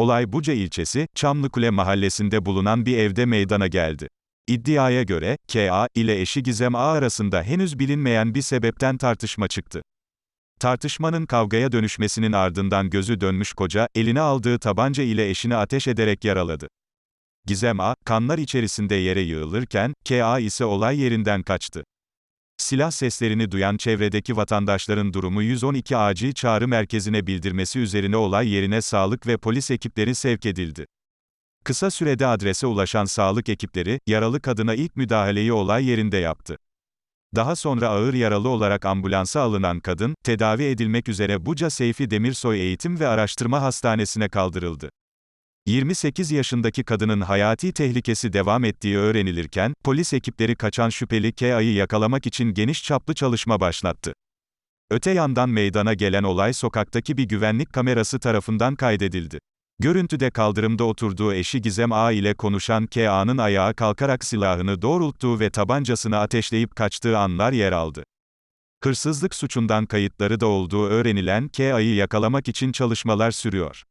Olay Buca ilçesi, Çamlıkule mahallesinde bulunan bir evde meydana geldi. İddiaya göre, K.A. ile eşi Gizem A arasında henüz bilinmeyen bir sebepten tartışma çıktı. Tartışmanın kavgaya dönüşmesinin ardından gözü dönmüş koca, eline aldığı tabanca ile eşini ateş ederek yaraladı. Gizem A, kanlar içerisinde yere yığılırken, K.A. ise olay yerinden kaçtı. Silah seslerini duyan çevredeki vatandaşların durumu 112 acil çağrı merkezine bildirmesi üzerine olay yerine sağlık ve polis ekipleri sevk edildi. Kısa sürede adrese ulaşan sağlık ekipleri, yaralı kadına ilk müdahaleyi olay yerinde yaptı. Daha sonra ağır yaralı olarak ambulansa alınan kadın, tedavi edilmek üzere Buca Seyfi Demirsoy Eğitim ve Araştırma Hastanesi'ne kaldırıldı. 28 yaşındaki kadının hayati tehlikesi devam ettiği öğrenilirken, polis ekipleri kaçan şüpheli K.A.'yı yakalamak için geniş çaplı çalışma başlattı. Öte yandan meydana gelen olay sokaktaki bir güvenlik kamerası tarafından kaydedildi. Görüntüde kaldırımda oturduğu eşi Gizem A ile konuşan K.A.'nın ayağa kalkarak silahını doğrulttuğu ve tabancasını ateşleyip kaçtığı anlar yer aldı. Hırsızlık suçundan kayıtları da olduğu öğrenilen K.A.'yı yakalamak için çalışmalar sürüyor.